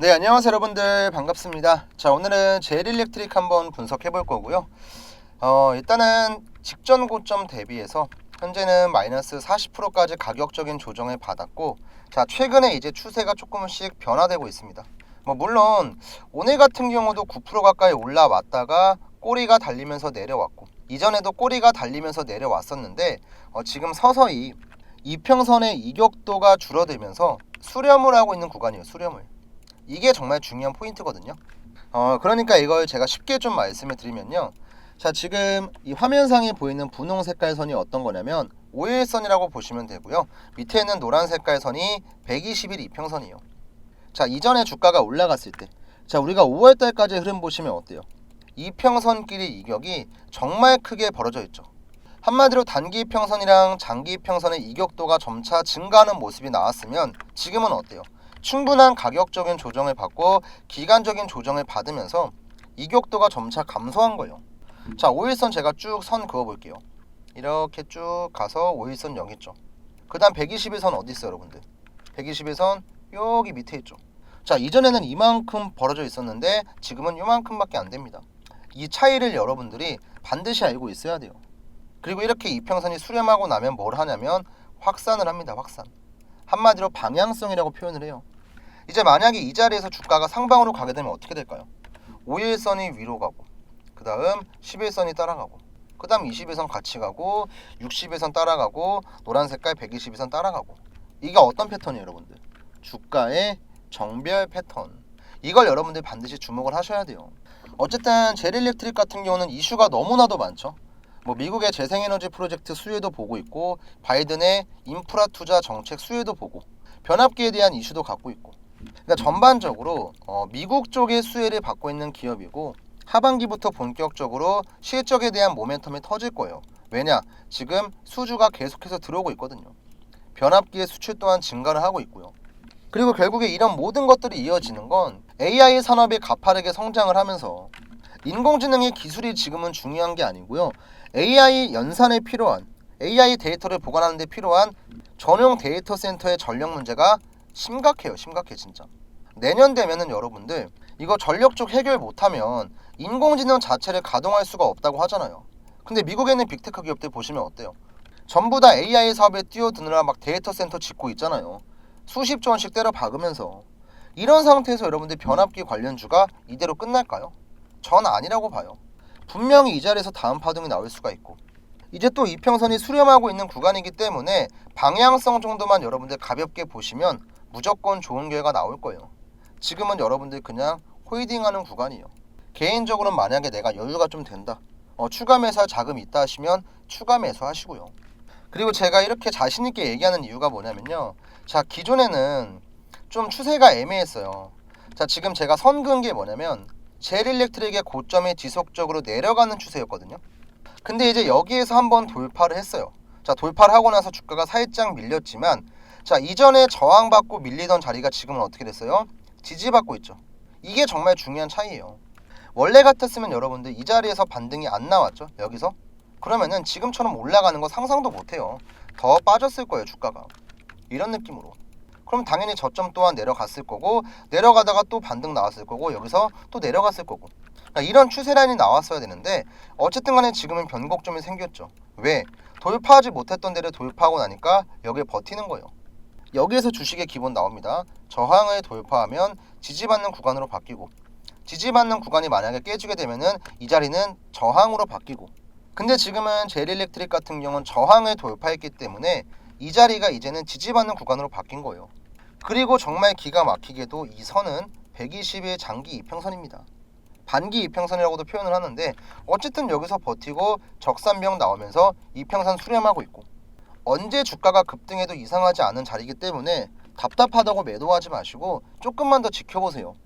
네, 안녕하세요 여러분들 반갑습니다. 자, 오늘은 제일일렉트릭 한번 분석해 볼 거고요. 어, 일단은 직전 고점 대비해서 현재는 마이너스 40%까지 가격적인 조정을 받았고 자, 최근에 이제 추세가 조금씩 변화되고 있습니다. 뭐 물론 오늘 같은 경우도 9% 가까이 올라왔다가 꼬리가 달리면서 내려왔고 이전에도 꼬리가 달리면서 내려왔었는데 어, 지금 서서히 이평선의 이격도가 줄어들면서 수렴을 하고 있는 구간이에요. 수렴을. 이게 정말 중요한 포인트거든요. 어, 그러니까 이걸 제가 쉽게 좀 말씀을 드리면요. 자, 지금 이 화면상에 보이는 분홍 색깔 선이 어떤 거냐면 5일 선이라고 보시면 되고요. 밑에 있는 노란 색깔 선이 120일 이평선이에요. 자, 이전에 주가가 올라갔을 때. 자, 우리가 5월 달까지 흐름 보시면 어때요? 이평선끼리 이격이 정말 크게 벌어져 있죠. 한마디로 단기 이평선이랑 장기 이평선의 이격도가 점차 증가하는 모습이 나왔으면 지금은 어때요? 충분한 가격적인 조정을 받고 기간적인 조정을 받으면서 이격도가 점차 감소한 거예요. 자, 5일선 제가 쭉 선 그어 볼게요. 이렇게 쭉 가서 5일선 여기 있죠. 그다음 120일선 어디 있어요, 여러분들? 120일선 여기 밑에 있죠. 자, 이전에는 이만큼 벌어져 있었는데 지금은 이만큼밖에 안 됩니다. 이 차이를 여러분들이 반드시 알고 있어야 돼요. 그리고 이렇게 이평선이 수렴하고 나면 뭘 하냐면 확산을 합니다. 확산. 한마디로 방향성이라고 표현을 해요. 이제 만약에 이 자리에서 주가가 상방으로 가게 되면 어떻게 될까요? 5일선이 위로 가고 그 다음 11선이 따라가고 그 다음 20일선 같이 가고 60일선 따라가고 노란 색깔 120일선 따라가고. 이게 어떤 패턴이에요 여러분들? 주가의 정별 패턴. 이걸 여러분들 반드시 주목을 하셔야 돼요. 어쨌든 제릴렉트릭 같은 경우는 이슈가 너무나도 많죠. 뭐 미국의 재생에너지 프로젝트 수혜도 보고 있고 바이든의 인프라 투자 정책 수혜도 보고 변압기에 대한 이슈도 갖고 있고 그러니까 전반적으로 어, 미국 쪽의 수혜를 받고 있는 기업이고 하반기부터 본격적으로 실적에 대한 모멘텀이 터질 거예요. 왜냐? 지금 수주가 계속해서 들어오고 있거든요. 변압기의 수출 또한 증가를 하고 있고요. 그리고 결국에 이런 모든 것들이 이어지는 건 AI 산업이 가파르게 성장을 하면서 인공지능의 기술이 지금은 중요한 게 아니고요. AI 연산에 필요한 AI 데이터를 보관하는 데 필요한 전용 데이터 센터의 전력 문제가 심각해요. 심각해 진짜. 내년 되면은 여러분들 이거 전력 쪽 해결 못하면 인공지능 자체를 가동할 수가 없다고 하잖아요. 근데 미국에 있는 빅테크 기업들 보시면 어때요? 전부 다 AI 사업에 뛰어드느라 막 데이터 센터 짓고 있잖아요. 수십조 원씩 때려 박으면서 이런 상태에서 여러분들 변압기 관련주가 이대로 끝날까요? 전 아니라고 봐요. 분명히 이 자리에서 다음 파동이 나올 수가 있고 이제 또 이평선이 수렴하고 있는 구간이기 때문에 방향성 정도만 여러분들 가볍게 보시면 무조건 좋은 결과 나올 거예요. 지금은 여러분들 그냥 홀딩하는 구간이에요. 개인적으로는 만약에 내가 여유가 좀 된다. 어, 추가 매수할 자금이 있다 하시면 추가 매수 하시고요. 그리고 제가 이렇게 자신 있게 얘기하는 이유가 뭐냐면요. 자, 기존에는 좀 추세가 애매했어요. 자, 지금 제가 선 그은 게 뭐냐면 젤일렉트릭의 고점이 지속적으로 내려가는 추세였거든요. 근데 이제 여기에서 한번 돌파를 했어요. 자, 돌파를 하고 나서 주가가 살짝 밀렸지만 자, 이전에 저항받고 밀리던 자리가 지금은 어떻게 됐어요? 지지받고 있죠. 이게 정말 중요한 차이예요. 원래 같았으면 여러분들 이 자리에서 반등이 안 나왔죠. 여기서. 그러면은 지금처럼 올라가는 거 상상도 못 해요. 더 빠졌을 거예요, 주가가. 이런 느낌으로. 그럼 당연히 저점 또한 내려갔을 거고 내려가다가 또 반등 나왔을 거고 여기서 또 내려갔을 거고 그러니까 이런 추세 라인이 나왔어야 되는데 어쨌든 간에 지금은 변곡점이 생겼죠. 왜? 돌파하지 못했던 데를 돌파하고 나니까 여기에 버티는 거예요. 여기에서 주식의 기본 나옵니다. 저항을 돌파하면 지지받는 구간으로 바뀌고 지지받는 구간이 만약에 깨지게 되면은 이 자리는 저항으로 바뀌고 근데 지금은 제일일렉트릭 같은 경우는 저항을 돌파했기 때문에 이 자리가 이제는 지지받는 구간으로 바뀐 거예요. 그리고 정말 기가 막히게도 이 선은 120일 장기 이평선입니다. 반기 이평선이라고도 표현을 하는데 어쨌든 여기서 버티고 적산병 나오면서 이평선 수렴하고 있고 언제 주가가 급등해도 이상하지 않은 자리이기 때문에 답답하다고 매도하지 마시고 조금만 더 지켜보세요.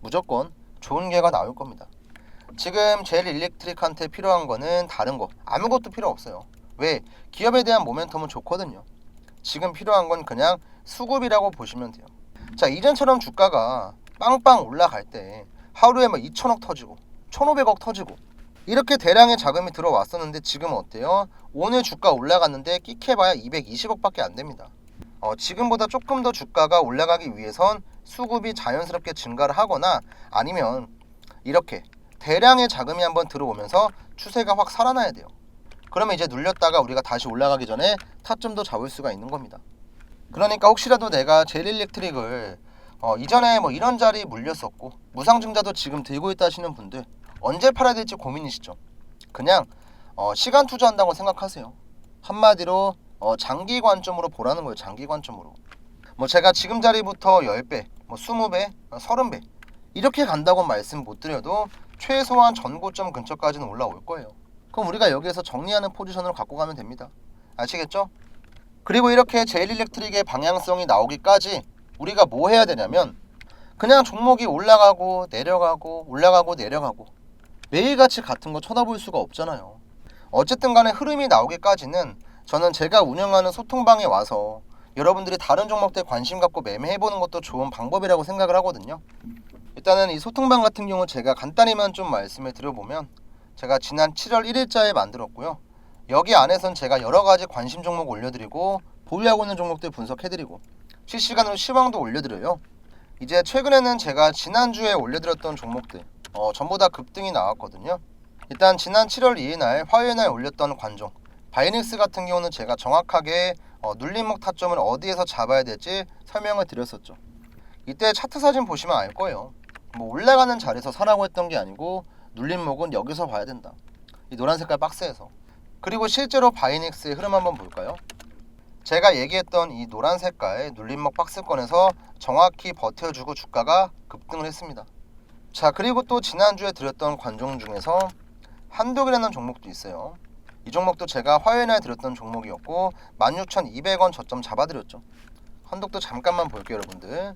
무조건 좋은 기회가 나올 겁니다. 지금 제일 일렉트릭한테 필요한 거는 다른 거 아무것도 필요 없어요. 왜? 기업에 대한 모멘텀은 좋거든요. 지금 필요한 건 그냥 수급이라고 보시면 돼요. 자 이전처럼 주가가 빵빵 올라갈 때 하루에 막 2천억 터지고 1,500억 터지고 이렇게 대량의 자금이 들어왔었는데 지금 어때요? 오늘 주가 올라갔는데 끼해봐야 220억밖에 안 됩니다. 어, 지금보다 조금 더 주가가 올라가기 위해선 수급이 자연스럽게 증가를 하거나 아니면 이렇게 대량의 자금이 한번 들어오면서 추세가 확 살아나야 돼요. 그러면 이제 눌렸다가 우리가 다시 올라가기 전에 타점도 잡을 수가 있는 겁니다. 그러니까 혹시라도 내가 제일일렉트릭을 어, 이전에 뭐 이런 자리 물렸었고 무상증자도 지금 들고 있다 하시는 분들 언제 팔아야 될지 고민이시죠. 그냥 어, 시간 투자한다고 생각하세요. 한마디로 어, 장기 관점으로 보라는 거예요. 장기 관점으로. 뭐 제가 지금 자리부터 10배, 뭐 20배, 30배 이렇게 간다고 말씀 못 드려도 최소한 전고점 근처까지는 올라올 거예요. 그럼 우리가 여기에서 정리하는 포지션으로 갖고 가면 됩니다. 아시겠죠? 그리고 이렇게 제일 일렉트릭의 방향성이 나오기까지 우리가 뭐 해야 되냐면 그냥 종목이 올라가고 내려가고 올라가고 내려가고 매일같이 같은 거 쳐다볼 수가 없잖아요. 어쨌든 간에 흐름이 나오기까지는 저는 제가 운영하는 소통방에 와서 여러분들이 다른 종목들 관심 갖고 매매해보는 것도 좋은 방법이라고 생각을 하거든요. 일단은 이 소통방 같은 경우 제가 간단히만 좀 말씀을 드려보면 제가 지난 7월 1일자에 만들었고요. 여기 안에선 제가 여러 가지 관심 종목 올려드리고 보유하고 있는 종목들 분석해드리고 실시간으로 시황도 올려드려요. 이제 최근에는 제가 지난주에 올려드렸던 종목들 어, 전부 다 급등이 나왔거든요. 일단 지난 7월 2일 날 화요일 날 올렸던 관종 바이닉스 같은 경우는 제가 정확하게 어, 눌림목 타점을 어디에서 잡아야 될지 설명을 드렸었죠. 이때 차트 사진 보시면 알 거예요. 뭐 올라가는 자리에서 사라고 했던 게 아니고 눌림목은 여기서 봐야 된다. 이 노란 색깔 박스에서. 그리고 실제로 바이닉스의 흐름 한번 볼까요? 제가 얘기했던 이 노란 색깔 눌림목 박스권에서 정확히 버텨주고 주가가 급등을 했습니다. 자 그리고 또 지난주에 드렸던 관종 중에서 한독이라는 종목도 있어요. 이 종목도 제가 화요일 날 드렸던 종목이었고 16,200원 저점 잡아드렸죠. 한독도 잠깐만 볼게요 여러분들.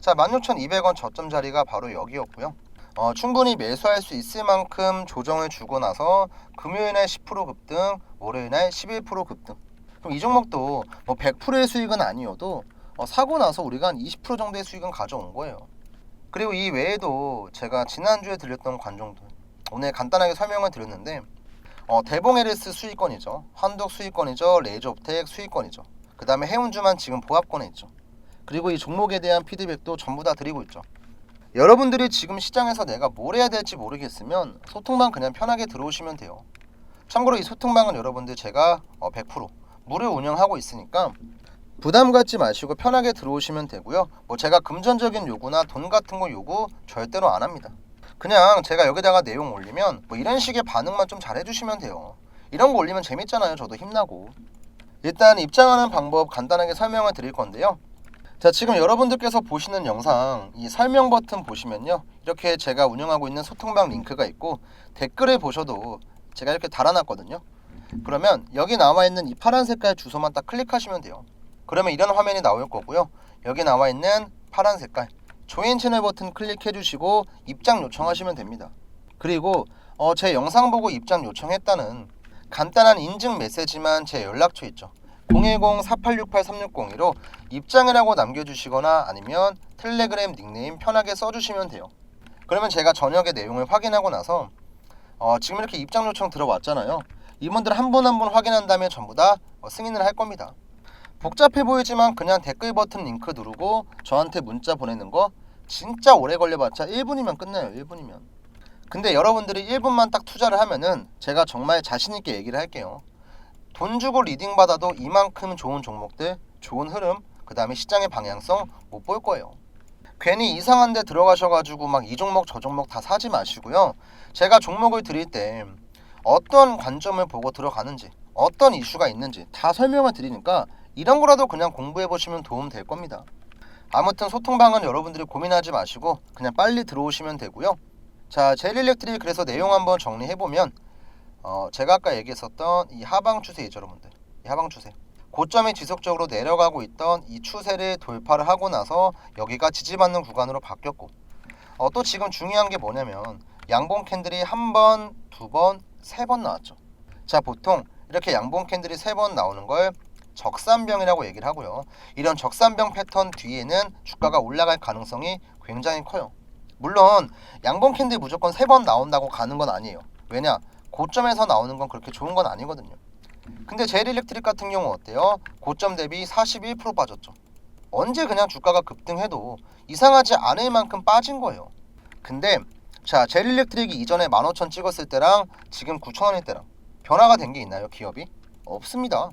자 16,200원 저점 자리가 바로 여기였고요. 어, 충분히 매수할 수 있을 만큼 조정을 주고 나서 금요일 날 10% 급등, 월요일 날 11% 급등. 그럼 이 종목도 뭐 100%의 수익은 아니어도 어, 사고 나서 우리가 한 20% 정도의 수익은 가져온 거예요. 그리고 이 외에도 제가 지난주에 들렸던 관종들 오늘 간단하게 설명을 드렸는데 어, 대봉 에르스 수익권이죠. 한독 수익권이죠. 레이저옵텍 수익권이죠. 그 다음에 해운주만 지금 보합권에 있죠. 그리고 이 종목에 대한 피드백도 전부 다 드리고 있죠. 여러분들이 지금 시장에서 내가 뭘 해야 될지 모르겠으면 소통방 그냥 편하게 들어오시면 돼요. 참고로 이 소통방은 여러분들 제가 어, 100% 무료 운영하고 있으니까 부담 갖지 마시고 편하게 들어오시면 되고요. 뭐 제가 금전적인 요구나 돈 같은 거 요구 절대로 안 합니다. 그냥 제가 여기다가 내용 올리면 뭐 이런 식의 반응만 좀 잘 해주시면 돼요. 이런 거 올리면 재밌잖아요. 저도 힘나고. 일단 입장하는 방법 간단하게 설명을 드릴 건데요. 자 지금 여러분들께서 보시는 영상 이 설명 버튼 보시면요 이렇게 제가 운영하고 있는 소통방 링크가 있고 댓글을 보셔도 제가 이렇게 달아놨거든요 그러면 여기 나와 있는 이 파란 색깔 주소만 딱 클릭하시면 돼요 그러면 이런 화면이 나올 거고요 여기 나와 있는 파란 색깔 조인 채널 버튼 클릭해 주시고 입장 요청하시면 됩니다 그리고 어, 제 영상 보고 입장 요청했다는 간단한 인증 메시지만 제 연락처 있죠 010-4868-3602로 입장을 하고 남겨주시거나 아니면 텔레그램 닉네임 편하게 써주시면 돼요. 그러면 제가 저녁에 내용을 확인하고 나서 어, 지금 이렇게 입장 요청 들어왔잖아요. 이분들 한 분 한 분 확인한 다음에 전부 다 어, 승인을 할 겁니다. 복잡해 보이지만 그냥 댓글 버튼 링크 누르고 저한테 문자 보내는 거 진짜 오래 걸려봤자 1분이면 끝나요. 1분이면. 근데 여러분들이 1분만 딱 투자를 하면은 제가 정말 자신있게 얘기를 할게요. 돈 주고 리딩 받아도 이만큼 좋은 종목들, 좋은 흐름, 그 다음에 시장의 방향성 못 볼 거예요. 괜히 이상한 데 들어가셔가지고 막 이 종목 저 종목 다 사지 마시고요. 제가 종목을 드릴 때 어떤 관점을 보고 들어가는지, 어떤 이슈가 있는지 다 설명을 드리니까 이런 거라도 그냥 공부해 보시면 도움 될 겁니다. 아무튼 소통방은 여러분들이 고민하지 마시고 그냥 빨리 들어오시면 되고요. 자, 제일일렉트릭 그래서 내용 한번 정리해 보면 어, 제가 아까 얘기했었던 이 하방 추세이죠, 여러분들. 이 하방 추세. 고점이 지속적으로 내려가고 있던 이 추세를 돌파를 하고 나서 여기가 지지받는 구간으로 바뀌었고 어, 또 지금 중요한 게 뭐냐면 양봉 캔들이 한 번, 두 번, 세 번 나왔죠. 자, 보통 이렇게 양봉 캔들이 세 번 나오는 걸 적산병이라고 얘기를 하고요. 이런 적산병 패턴 뒤에는 주가가 올라갈 가능성이 굉장히 커요. 물론 양봉 캔들 무조건 세 번 나온다고 가는 건 아니에요. 왜냐? 고점에서 나오는 건 그렇게 좋은 건 아니거든요. 근데 제일 일렉트릭 같은 경우 어때요? 고점 대비 41% 빠졌죠. 언제 그냥 주가가 급등해도 이상하지 않을 만큼 빠진 거예요. 근데 자 제일일렉트릭이 이전에 15,000 찍었을 때랑 지금 9,000원일 때랑 변화가 된 게 있나요 기업이? 없습니다.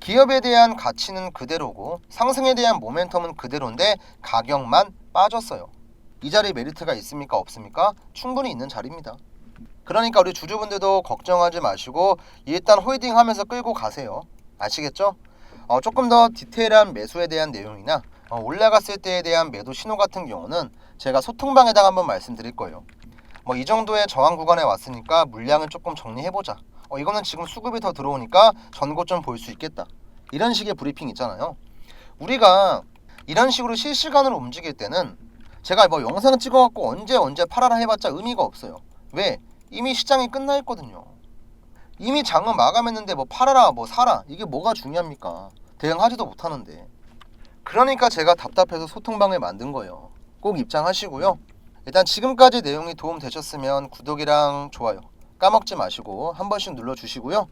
기업에 대한 가치는 그대로고 상승에 대한 모멘텀은 그대로인데 가격만 빠졌어요. 이 자리 메리트가 있습니까 없습니까? 충분히 있는 자리입니다. 그러니까 우리 주주분들도 걱정하지 마시고 일단 홀딩 하면서 끌고 가세요. 아시겠죠? 어, 조금 더 디테일한 매수에 대한 내용이나 어, 올라갔을 때에 대한 매도 신호 같은 경우는 제가 소통방에다가 한번 말씀드릴 거예요. 뭐 이 정도의 저항 구간에 왔으니까 물량을 조금 정리해보자. 어, 이거는 지금 수급이 더 들어오니까 전고점 볼 수 있겠다. 이런 식의 브리핑 있잖아요. 우리가 이런 식으로 실시간으로 움직일 때는 제가 뭐 영상 찍어갖고 언제 언제 팔아라 해봤자 의미가 없어요. 왜? 이미 시장이 끝나 있거든요. 이미 장은 마감했는데 뭐 팔아라 뭐 사라 이게 뭐가 중요합니까? 대응하지도 못하는데. 그러니까 제가 답답해서 소통방을 만든 거예요. 꼭 입장하시고요. 일단 지금까지 내용이 도움 되셨으면 구독이랑 좋아요 까먹지 마시고 한 번씩 눌러주시고요.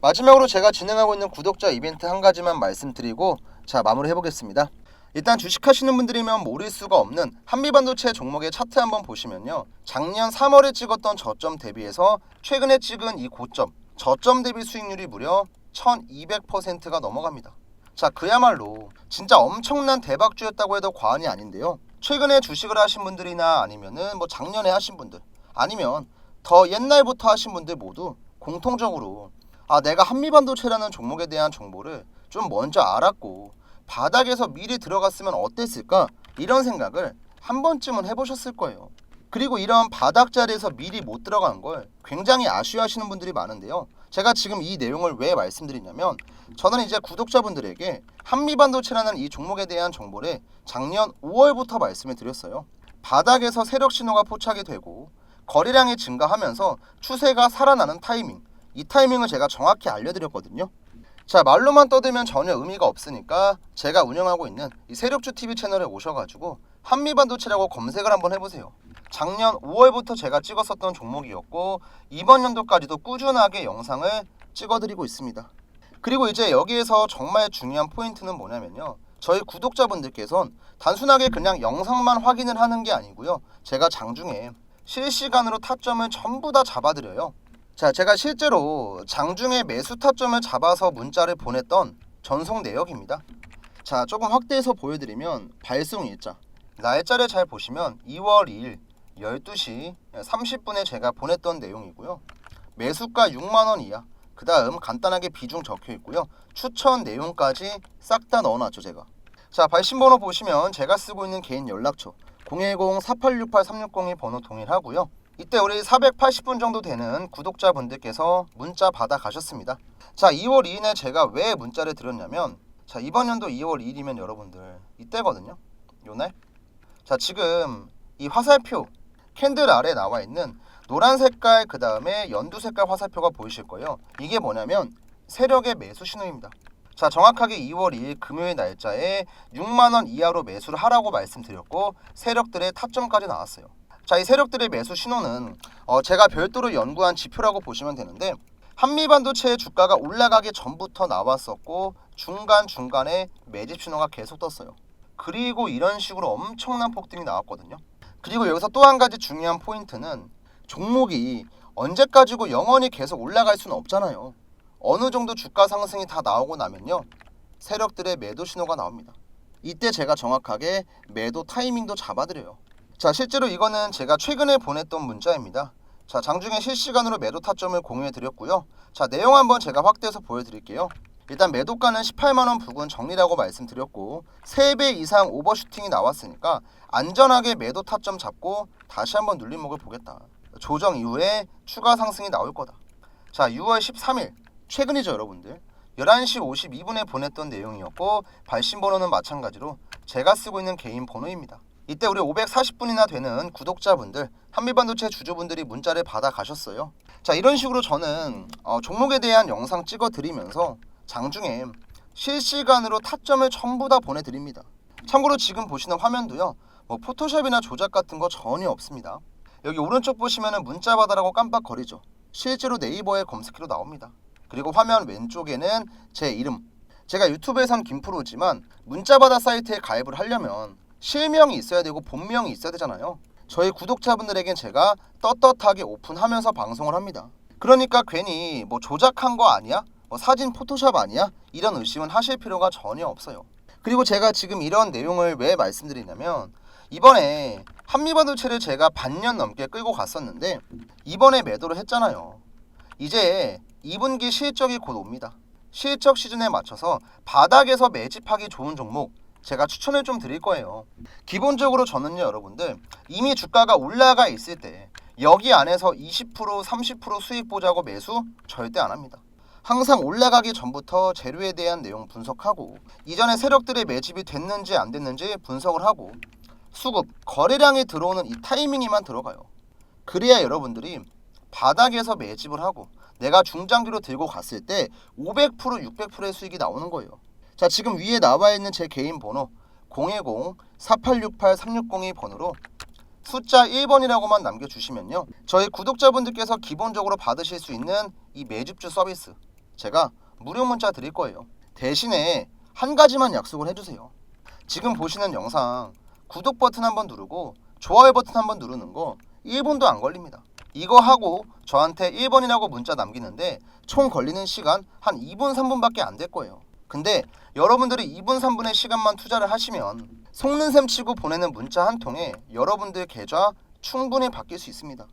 마지막으로 제가 진행하고 있는 구독자 이벤트 한 가지만 말씀드리고 자 마무리 해보겠습니다. 일단 주식하시는 분들이면 모를 수가 없는 한미반도체 종목의 차트 한번 보시면요. 작년 3월에 찍었던 저점 대비해서 최근에 찍은 이 고점 저점 대비 수익률이 무려 1200%가 넘어갑니다. 자 그야말로 진짜 엄청난 대박주였다고 해도 과언이 아닌데요. 최근에 주식을 하신 분들이나 아니면은 뭐 작년에 하신 분들 아니면 더 옛날부터 하신 분들 모두 공통적으로 아 내가 한미반도체라는 종목에 대한 정보를 좀 먼저 알았고 바닥에서 미리 들어갔으면 어땠을까 이런 생각을 한 번쯤은 해보셨을 거예요. 그리고 이런 바닥 자리에서 미리 못 들어간 걸 굉장히 아쉬워하시는 분들이 많은데요. 제가 지금 이 내용을 왜 말씀드리냐면 저는 이제 구독자분들에게 한미반도체라는 이 종목에 대한 정보를 작년 5월부터 말씀을 드렸어요. 바닥에서 세력 신호가 포착이 되고 거래량이 증가하면서 추세가 살아나는 타이밍 이 타이밍을 제가 정확히 알려드렸거든요. 자 말로만 떠들면 전혀 의미가 없으니까 제가 운영하고 있는 이 세력주 TV 채널에 오셔가지고 한미반도체라고 검색을 한번 해보세요. 작년 5월부터 제가 찍었었던 종목이었고 이번 연도까지도 꾸준하게 영상을 찍어드리고 있습니다. 그리고 이제 여기에서 정말 중요한 포인트는 뭐냐면요. 저희 구독자분들께선 단순하게 그냥 영상만 확인을 하는 게 아니고요. 제가 장중에 실시간으로 타점을 전부 다 잡아드려요. 자, 제가 실제로 장중에 매수 타점을 잡아서 문자를 보냈던 전송 내역입니다. 자, 조금 확대해서 보여드리면 발송 일자. 날짜를 잘 보시면 2월 2일 12시 30분에 제가 보냈던 내용이고요. 매수가 6만 원 이하. 그 다음 간단하게 비중 적혀 있고요. 추천 내용까지 싹 다 넣어놨죠, 제가. 자, 발신번호 보시면 제가 쓰고 있는 개인 연락처 010-4868-360이 번호 동일하고요. 이때 우리 480분 정도 되는 구독자분들께서 문자 받아 가셨습니다. 자, 2월 2일에 제가 왜 문자를 드렸냐면 자, 이번 연도 2월 2일이면 여러분들 이때거든요. 요 날. 자, 지금 이 화살표 캔들 아래 나와 있는 노란 색깔 그 다음에 연두 색깔 화살표가 보이실 거예요. 이게 뭐냐면 세력의 매수 신호입니다. 자 정확하게 2월 2일 금요일 날짜에 6만 원 이하로 매수를 하라고 말씀드렸고 세력들의 타점까지 나왔어요. 자 이 세력들의 매수 신호는 어, 제가 별도로 연구한 지표라고 보시면 되는데 한미반도체의 주가가 올라가기 전부터 나왔었고 중간 중간에 매집 신호가 계속 떴어요. 그리고 이런 식으로 엄청난 폭등이 나왔거든요. 그리고 여기서 또 한 가지 중요한 포인트는 종목이 언제까지고 영원히 계속 올라갈 수는 없잖아요. 어느 정도 주가 상승이 다 나오고 나면요. 세력들의 매도 신호가 나옵니다. 이때 제가 정확하게 매도 타이밍도 잡아드려요. 자, 실제로 이거는 제가 최근에 보냈던 문자입니다. 자, 장중에 실시간으로 매도 타점을 공유해 드렸고요. 자, 내용 한번 제가 확대해서 보여드릴게요. 일단 매도가는 18만 원 부근 정리라고 말씀드렸고 3배 이상 오버슈팅이 나왔으니까 안전하게 매도 타점 잡고 다시 한번 눌림목을 보겠다. 조정 이후에 추가 상승이 나올 거다. 자, 6월 13일 최근이죠, 여러분들. 11시 52분에 보냈던 내용이었고 발신 번호는 마찬가지로 제가 쓰고 있는 개인 번호입니다. 이때 우리 540분이나 되는 구독자분들, 한미반도체 주주분들이 문자를 받아 가셨어요. 자, 이런 식으로 저는 어, 종목에 대한 영상 찍어 드리면서 장중에 실시간으로 타점을 전부 다 보내드립니다. 참고로 지금 보시는 화면도요, 뭐 포토샵이나 조작 같은 거 전혀 없습니다. 여기 오른쪽 보시면은 문자 받아라고 깜빡거리죠. 실제로 네이버에 검색해도 나옵니다. 그리고 화면 왼쪽에는 제 이름, 제가 유튜브에선 김프로지만 문자바다 사이트에 가입을 하려면 실명이 있어야 되고 본명이 있어야 되잖아요. 저희 구독자분들에겐 제가 떳떳하게 오픈하면서 방송을 합니다. 그러니까 괜히 뭐 조작한 거 아니야? 뭐 사진 포토샵 아니야? 이런 의심은 하실 필요가 전혀 없어요. 그리고 제가 지금 이런 내용을 왜 말씀드리냐면 이번에 한미반도체를 제가 반년 넘게 끌고 갔었는데 이번에 매도를 했잖아요. 이제 2분기 실적이 곧 옵니다. 실적 시즌에 맞춰서 바닥에서 매집하기 좋은 종목 제가 추천을 좀 드릴 거예요. 기본적으로 저는요, 여러분들 이미 주가가 올라가 있을 때 여기 안에서 20% 30% 수익 보자고 매수 절대 안 합니다. 항상 올라가기 전부터 재료에 대한 내용 분석하고 이전에 세력들의 매집이 됐는지 안 됐는지 분석을 하고 수급 거래량이 들어오는 이 타이밍에만 들어가요. 그래야 여러분들이 바닥에서 매집을 하고 내가 중장기로 들고 갔을 때 500% 600%의 수익이 나오는 거예요. 자 지금 위에 나와 있는 제 개인 번호 010-4868-3602 번호로 숫자 1번이라고만 남겨주시면요. 저희 구독자분들께서 기본적으로 받으실 수 있는 이 매집주 서비스 제가 무료 문자 드릴 거예요. 대신에 한 가지만 약속을 해주세요. 지금 보시는 영상 구독 버튼 한번 누르고 좋아요 버튼 한번 누르는 거 1분도 안 걸립니다. 이거 하고 저한테 1번이라고 문자 남기는데 총 걸리는 시간 한 2분 3분밖에 안 될 거예요. 근데 여러분들이 2분 3분의 시간만 투자를 하시면 속는 셈 치고 보내는 문자 한 통에 여러분들 계좌 충분히 바뀔 수 있습니다.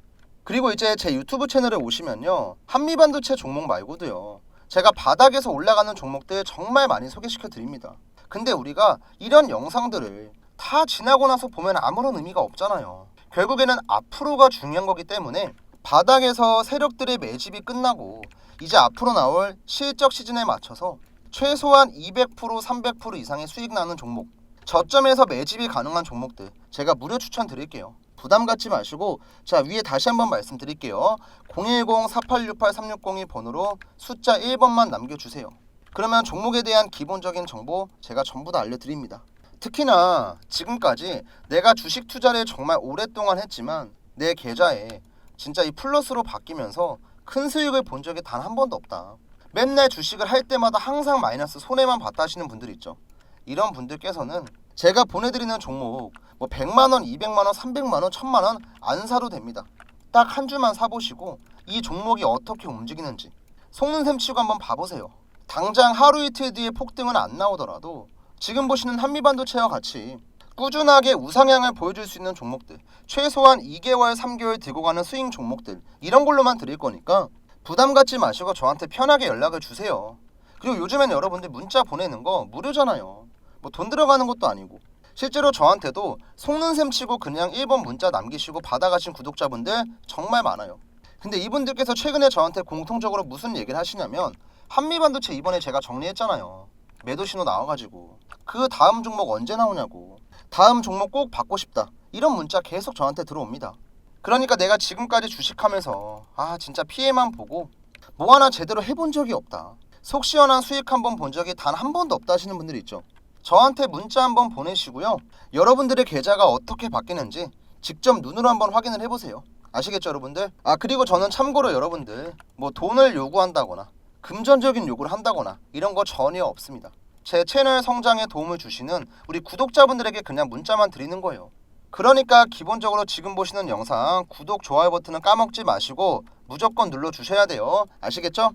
그리고 이제 제 유튜브 채널에 오시면요. 한미반도체 종목 말고도요. 제가 바닥에서 올라가는 종목들 정말 많이 소개시켜 드립니다. 근데 우리가 이런 영상들을 다 지나고 나서 보면 아무런 의미가 없잖아요. 결국에는 앞으로가 중요한 거기 때문에 바닥에서 세력들의 매집이 끝나고 이제 앞으로 나올 실적 시즌에 맞춰서 최소한 200% 300% 이상의 수익 나는 종목 저점에서 매집이 가능한 종목들 제가 무료 추천 드릴게요. 부담 갖지 마시고 자 위에 다시 한번 말씀드릴게요. 010-4868-3602 번호로 숫자 1번만 남겨주세요. 그러면 종목에 대한 기본적인 정보 제가 전부 다 알려드립니다. 특히나 지금까지 내가 주식 투자를 정말 오랫동안 했지만 내 계좌에 진짜 이 플러스로 바뀌면서 큰 수익을 본 적이 단 한 번도 없다. 맨날 주식을 할 때마다 항상 마이너스 손해만 봤다 하시는 분들 있죠. 이런 분들께서는 제가 보내드리는 종목 뭐 100만 원, 200만 원, 300만 원, 1000만 원 안 사도 됩니다. 딱 한 주만 사 보시고 이 종목이 어떻게 움직이는지 속는 셈 치고 한번 봐 보세요. 당장 하루 이틀 뒤에 폭등은 안 나오더라도 지금 보시는 한미반도체와 같이 꾸준하게 우상향을 보여줄 수 있는 종목들 최소한 2개월, 3개월 들고 가는 스윙 종목들 이런 걸로만 드릴 거니까 부담 갖지 마시고 저한테 편하게 연락을 주세요. 그리고 요즘에는 여러분들 문자 보내는 거 무료잖아요. 뭐 돈 들어가는 것도 아니고 실제로 저한테도 속는 셈 치고 그냥 1번 문자 남기시고 받아가신 구독자분들 정말 많아요. 근데 이분들께서 최근에 저한테 공통적으로 무슨 얘기를 하시냐면 한미반도체 이번에 제가 정리했잖아요. 매도 신호 나와가지고 그 다음 종목 언제 나오냐고 다음 종목 꼭 받고 싶다 이런 문자 계속 저한테 들어옵니다. 그러니까 내가 지금까지 주식하면서 아 진짜 피해만 보고 뭐 하나 제대로 해본 적이 없다. 속 시원한 수익 한 번 본 적이 단 한 번도 없다 하시는 분들 있죠. 저한테 문자 한번 보내시고요. 여러분들의 계좌가 어떻게 바뀌는지 직접 눈으로 한번 확인을 해보세요. 아시겠죠, 여러분들? 아 그리고 저는 참고로 여러분들 뭐 돈을 요구한다거나 금전적인 요구를 한다거나 이런 거 전혀 없습니다. 제 채널 성장에 도움을 주시는 우리 구독자분들에게 그냥 문자만 드리는 거예요. 그러니까 기본적으로 지금 보시는 영상 구독, 좋아요 버튼은 까먹지 마시고 무조건 눌러 주셔야 돼요. 아시겠죠?